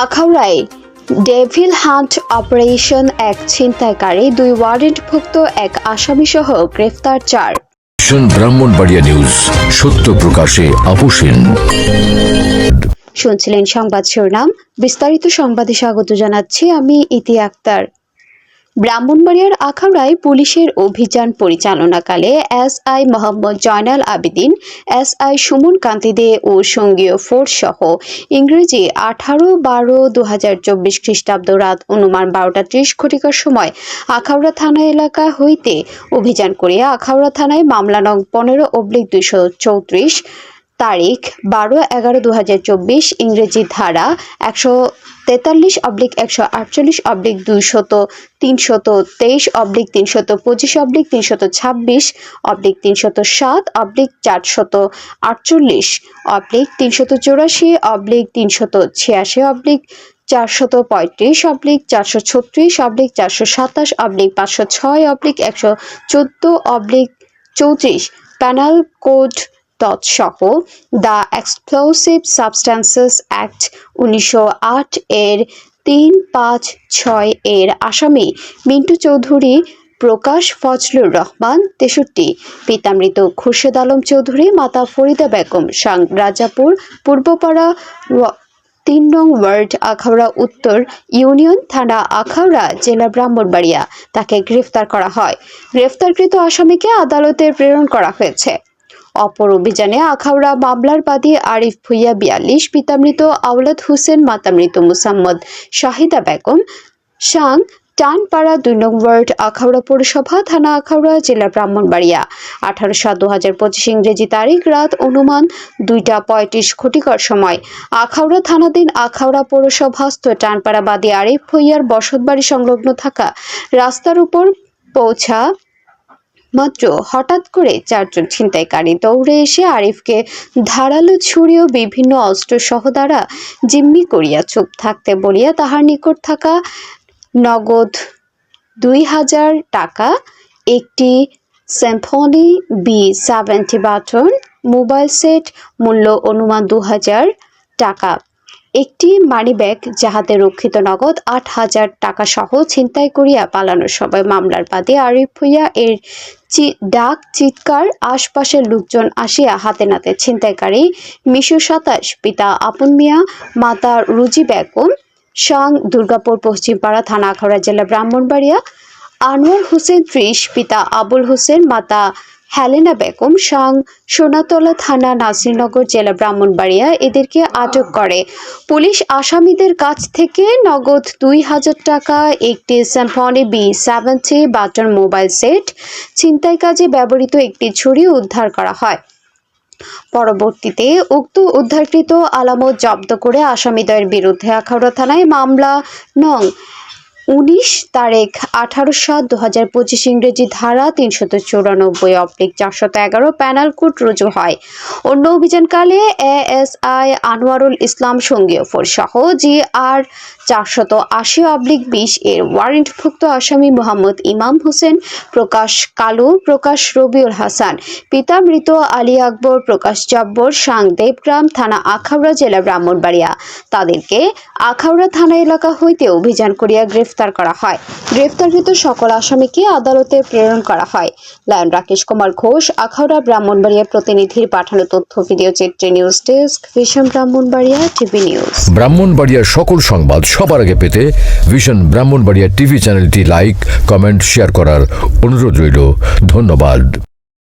আখাউড়ায় devil hunt operation এক ছিনতাইকারী দুই ওয়ারেন্টভুক্ত এক আসামিসহ গ্রেফতার চার। ব্রাহ্মণবাড়িয়া নিউজ সত্য প্রকাশে আপোষহীন শুনছিলেন সংবাদ শিরোনাম বিস্তারিত সংবাদে স্বাগত জানাচ্ছি আমি ইতি আক্তার। ব্রাহ্মণবাড়িয়ার আখাউড়ায় পুলিশের অভিযান পরিচালনাকালে S I Mohammad Joynal Abedin S I Sumon Kanti Dey ও সঙ্গীয় ফোর্স সহ ইংরেজি আঠারো বারো দু হাজার চব্বিশ খ্রিস্টাব্দ রাত অনুমান বারোটা ত্রিশ ঘটিকার সময় আখাউড়া থানা এলাকা হইতে অভিযান করিয়া আখাউড়া থানায় মামলা নং পনেরো অব্লিক দুইশো চৌত্রিশ তারিখ বারো এগারো দু চব্বিশ ইংরেজি ধারা একশো তেতাল্লিশ অব্লিক একশো আটচল্লিশ অব্লিক দুইশত তিনশত তেইশ অব্লিক তিনশত পঁচিশ অব্লিক তিনশত ছাব্বিশ অব্লিক তিনশত সাত অব্লিক চারশত আটচল্লিশ অব্লিক তিনশত চৌরাশি অব্লিক তিনশত ছিয়াশি অব্লিক চারশত পঁয়ত্রিশ অব্লিক চারশো ছত্রিশ অব্লিক চারশো সাতাশ অব্লিক পাঁচশো ছয় অব্লিক একশো চোদ্দ অব্লিক চৌত্রিশ। প্যানাল কোড তৎসহ দ্য এক্সপ্লোসিভ সাবস্ট্যান্সেস অ্যাক্ট উনিশশো আট এর তিন পাঁচ ছয় এর আসামি মিন্টু চৌধুরী, প্রকাশ ফজলুর রহমান, তেষট্টি। পিতামৃত খুরশেদ আলম চৌধুরী, মাতা ফরিদা বেগম, সাং রাজাপুর, পূর্বপাড়া তিন নং ওয়ার্ড, আখাউড়া, উত্তর ইউনিয়ন, থানা আখাউড়া, জেলা ব্রাহ্মণবাড়িয়া। তাকে গ্রেফতার করা হয়। গ্রেফতারকৃত আসামিকে আদালতে প্রেরণ করা হয়েছে। অপর অভিযানে আখাউড়া মামলার বাদী আরিফ ভুইয়া বিয়াল্লিশ, পিতামৃত আওলাদ হোসেন, মাতামৃত মুসাম্মদ, শাহিদা বেগম সাং টানপাড়া দুই নং ওয়ার্ড, আখাউড়া পৌরসভা, থানা আখাউড়া, জেলা ব্রাহ্মণবাড়িয়া। আঠারো সাত দু হাজার পঁচিশ ইংরেজি তারিখ, রাত অনুমান দুইটা পঁয়ত্রিশ ঘটিকার সময়। আখাউড়া থানাধীন আখাউড়া পৌরসভাস্থ টানপাড়া বাদী আরিফ ভুইয়ার বসতবাড়ি সংলগ্ন থাকা রাস্তার উপর পৌঁছা মাত্র হঠাৎ করে চারজন ছিনতাইকারী দৌড়ে এসে আরিফকে ধারালো ছুরি ও বিভিন্ন অস্ত্র সহ দ্বারা জিম্মি করিয়া চুপ থাকতে বলিয়া তাহার নিকট থাকা নগদ দুই হাজার টাকা, একটি Symphony B seventy button, mobile set, মূল্য অনুমান দু হাজার টাকা একটি মানিব্যাগ যাহাতে রক্ষিত নগদ আট হাজার টাকা সহ ছিনতাই করিয়া পালানোর সময় মামলার বাদী আরিফ হইয়া এর ডাক, চিৎকার, আশপাশের লোকজন আসিয়া হাতে নাতে ছিনতাইকারী মিশু সাতাশ, পিতা আপন মিয়া, মাতা রুজি বেগম, সাং দুর্গাপুর পশ্চিমপাড়া থানা আখাউড়া জেলা ব্রাহ্মণবাড়িয়া, আনোয়ার হোসেন ত্রিশ, পিতা আবুল হোসেন, মাতা হেলেনা বেগম সাং সোনাতলা থানা নাসিরনগর জেলা ব্রাহ্মণবাড়িয়া এদেরকে আটক করে। পুলিশ আসামিদের কাছ থেকে নগদ দুই হাজার টাকা, একটি Symphony B seventy button mobile set, ছিনতাই কাজে ব্যবহৃত একটি ছুরি উদ্ধার করা হয়। পরবর্তীতে উক্ত উদ্ধারকৃত আলামত জব্দ করে আসামিদের বিরুদ্ধে আখাউড়া থানায় মামলা নং উনিশ তারিখ আঠারো সাত দু হাজার পঁচিশ ইংরেজি ধারা তিনশত চুরানব্বই অব্লিক চারশত এগারো প্যানাল কোড রুজু হয়। অন্য অভিযানকালে এএসআই আনোয়ারুল ইসলাম সঙ্গীয় ফোর সহ জি আর চারশত আশি অব্লিক বিশ এর ওয়ারেন্টভুক্ত আসামি মোহাম্মদ ইমাম হোসেন, প্রকাশ কালু, প্রকাশ রবিউল হাসান, পিতা মৃত আলী আকবর, প্রকাশ জব্বর, সাং দেবগ্রাম থানা আখাউড়া জেলা ব্রাহ্মণবাড়িয়া। তাদেরকে আখাউড়া থানা এলাকা হইতে অভিযান করিয়া গ্রেফতার করা হয়। গ্রেফতারকৃত সকল আসামিকে আদালতে প্রেরণ করা হয়। লায়ন রাকেশ কুমার ঘোষ, আখাউড়া ব্রাহ্মণবাড়িয়া প্রতিনিধির পাঠানো তথ্য, ভিডিও চিত্রে news desk, vision Brahmanbaria TV news. ব্রাহ্মণবাড়িয়ার সকল সংবাদ সবার আগে পেতে ভিশন ব্রাহ্মণবাড়িয়া টিভি চ্যানেলটি লাইক, কমেন্ট, শেয়ার করার অনুরোধ রইল। ধন্যবাদ।